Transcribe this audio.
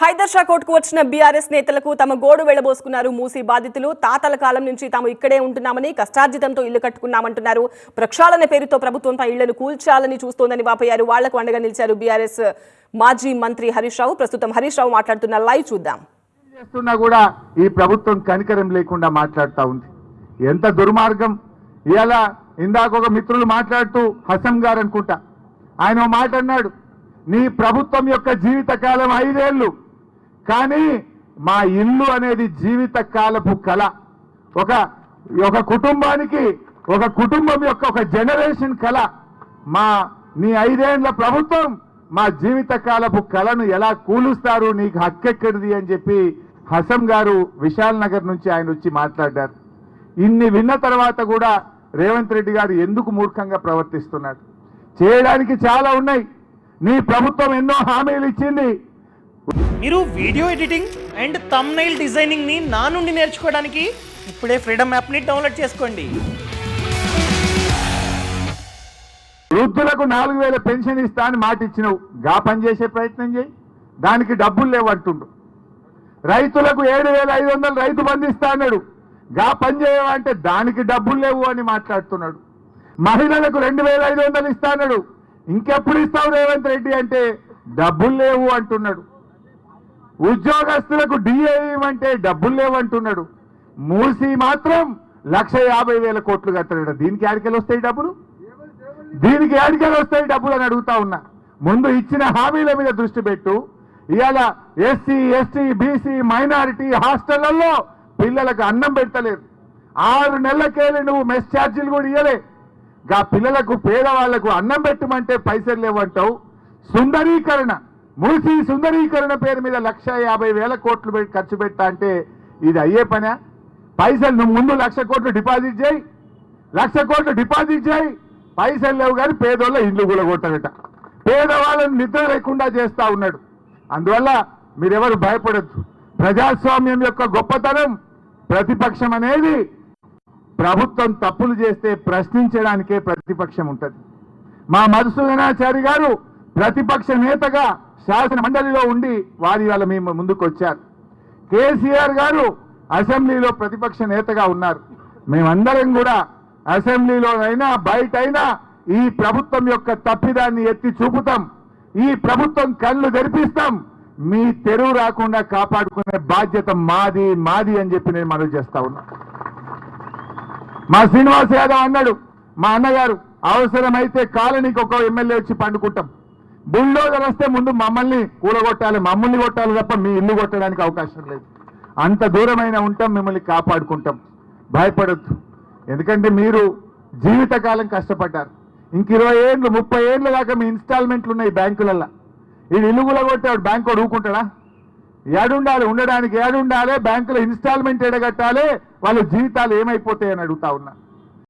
హైదర్ షా కోర్టుకు వచ్చిన బీఆర్ఎస్ నేతలకు తమ గోడు వెళ్ళబోసుకున్నారు మూసి బాధితులు తాతల కాలం నుంచి తాము ఇక్కడే ఉంటున్నామని కష్టార్జితంతో ఇల్లు కట్టుకున్నామంటున్నారు. ప్రక్షాళన పేరుతో ప్రభుత్వంపై ఇళ్ళను కూల్చాలని చూస్తోందని వాపోయారు. వాళ్ళకు అండగా నిలిచారు బీఆర్ఎస్ మాజీ మంత్రి హరీష్ రావు. ప్రస్తుతం హరీష్ రావు మాట్లాడుతున్న లైవ్ చూద్దాం. చేస్తున్నా కూడా ఈ ప్రభుత్వం కనికరం లేకుండా మాట్లాడుతూ ఉంది. ఎంత దుర్మార్గం. ఇలా ఇందాక ఒక మిత్రులు మాట్లాడుతూ హసం గారు అనుకుంటా. ఆయన మాట అన్నాడు. నీ ప్రభుత్వం యొక్క జీవితకాలం ఐదేళ్ళు కానీ మా ఇల్లు అనేది జీవిత కాలపు కళ. ఒక ఒక కుటుంబానికి ఒక కుటుంబం యొక్క ఒక జనరేషన్ కళ. మా నీ ఐదేళ్ళ ప్రభుత్వం మా జీవిత కాలపు కళను ఎలా కూలుస్తారు నీకు హక్కెక్కడిది అని చెప్పి హసం గారు విశాల్ నగర్ నుంచి ఆయన వచ్చి మాట్లాడారు. ఇన్ని విన్న తర్వాత కూడా రేవంత్ రెడ్డి గారు ఎందుకు మూర్ఖంగా ప్రవర్తిస్తున్నాడు చేయడానికి చాలా ఉన్నాయి. నీ ప్రభుత్వం ఎన్నో హామీలు ఇచ్చింది. మీరు వీడియో ఎడిటింగ్ అండ్ తమ్నైల్ డిజైనింగ్ని నా నుండి నేర్చుకోవడానికి ఇప్పుడే ఫ్రీడమ్ యాప్ని డౌన్లోడ్ చేసుకోండి. వృద్ధులకు నాలుగు వేల పెన్షన్ ఇస్తా అని మాట ఇచ్చినవు. గా పని చేసే ప్రయత్నం చేయి. దానికి డబ్బులు లేవంటుండు రైతులకు ఏడు వేల ఐదు వందలు రైతు బంధిస్తా ఇస్తా అన్నాడు. గా పనిచేయవంటే దానికి డబ్బులు లేవు అని మాట్లాడుతున్నాడు. మహిళలకు రెండు వేల ఐదు వందలు ఇస్తా అన్నాడు. ఇంకెప్పుడు ఇస్తావు రేవంత్ రెడ్డి అంటే డబ్బులు లేవు అంటున్నాడు. ఉద్యోగస్తులకు డిఏ డబ్బులు లేవంటున్నాడు. మూసి మాత్రం లక్ష యాభై వేల కోట్లు కట్టాడు దీనికి ఆడికెళ్ళి వస్తాయి డబ్బులు? దీనికి ఏడికెళ్ళి వస్తాయి డబ్బులు అని అడుగుతా ఉన్నా. ముందు ఇచ్చిన హామీల మీద దృష్టి పెట్టు. ఇవాళ ఎస్సీ ఎస్టీ బీసీ మైనారిటీ హాస్టళ్ళలో పిల్లలకు అన్నం పెట్టలేదు ఆరు నెలలకేళ్ళి నువ్వు మెస్ ఛార్జీలు కూడా ఇవ్వలే గా పిల్లలకు పేదవాళ్ళకు అన్నం పెట్టమంటే పైసలు లేవంటావు. సుందరీకరణ. మూసి సుందరీకరణ పేరు మీద లక్ష యాభై వేల కోట్లు పెట్టి ఖర్చు పెట్టా అంటే ఇది అయ్యే పనా? పైసలు నువ్వు ముందు లక్ష కోట్లు డిపాజిట్ చేయి. లక్ష కోట్లు డిపాజిట్ చేయి. పైసలు లేవు కానీ పేదోళ్ళ ఇండ్లు కూడా పేదవాళ్ళని నిద్ర లేకుండా చేస్తూ ఉన్నాడు. అందువల్ల మీరెవరు భయపడద్దు. ప్రజాస్వామ్యం యొక్క గొప్పతనం ప్రతిపక్షం అనేది ప్రభుత్వం తప్పులు చేస్తే ప్రశ్నించడానికే ప్రతిపక్షం ఉంటుంది. మా మధుసూదనాచారి గారు ప్రతిపక్ష నేతగా శాసన మండలిలో ఉండి వారి వాళ్ళ మేము ముందుకు వచ్చారు కేసీఆర్ గారు అసెంబ్లీలో ప్రతిపక్ష నేతగా ఉన్నారు. మేమందరం కూడా అసెంబ్లీలోనైనా బయటైనా ఈ ప్రభుత్వం యొక్క తప్పిదాన్ని ఎత్తి చూపుతాం. ఈ ప్రభుత్వం కళ్ళు తెరిపిస్తాం. మీ తెరువు రాకుండా కాపాడుకునే బాధ్యత మాది మాది అని చెప్పి నేను మనవి చేస్తా ఉన్నా. మా శ్రీనివాస్ యాదవ్ అన్నాడు మా అన్నగారు అవసరమైతే కాలనీకి ఒక ఎమ్మెల్యే వచ్చి పండుకుంటాం. బుల్డోజర్ వస్తే ముందు మమ్మల్ని కూలగొట్టాలి మమ్మల్ని కొట్టాలి తప్ప మీ ఇల్లు కొట్టడానికి అవకాశం లేదు. అంత దూరమైన ఉంటాం మిమ్మల్ని కాపాడుకుంటాం. భయపడొద్దు. ఎందుకంటే మీరు జీవితకాలం కష్టపడ్డారు. ఇంక ఇరవై ఏళ్ళు ముప్పై ఏళ్ళు దాకా మీ ఇన్స్టాల్మెంట్లు ఉన్నాయి బ్యాంకులల్లో. ఇది ఇల్లు కూలగొట్టాడు బ్యాంకు ఊరుకుంటాడా? ఏడుండాలి ఉండడానికి ఏడుండాలి బ్యాంకులో ఇన్స్టాల్మెంట్ ఎడగట్టాలి వాళ్ళ జీవితాలు ఏమైపోతాయని అడుగుతా ఉన్నా.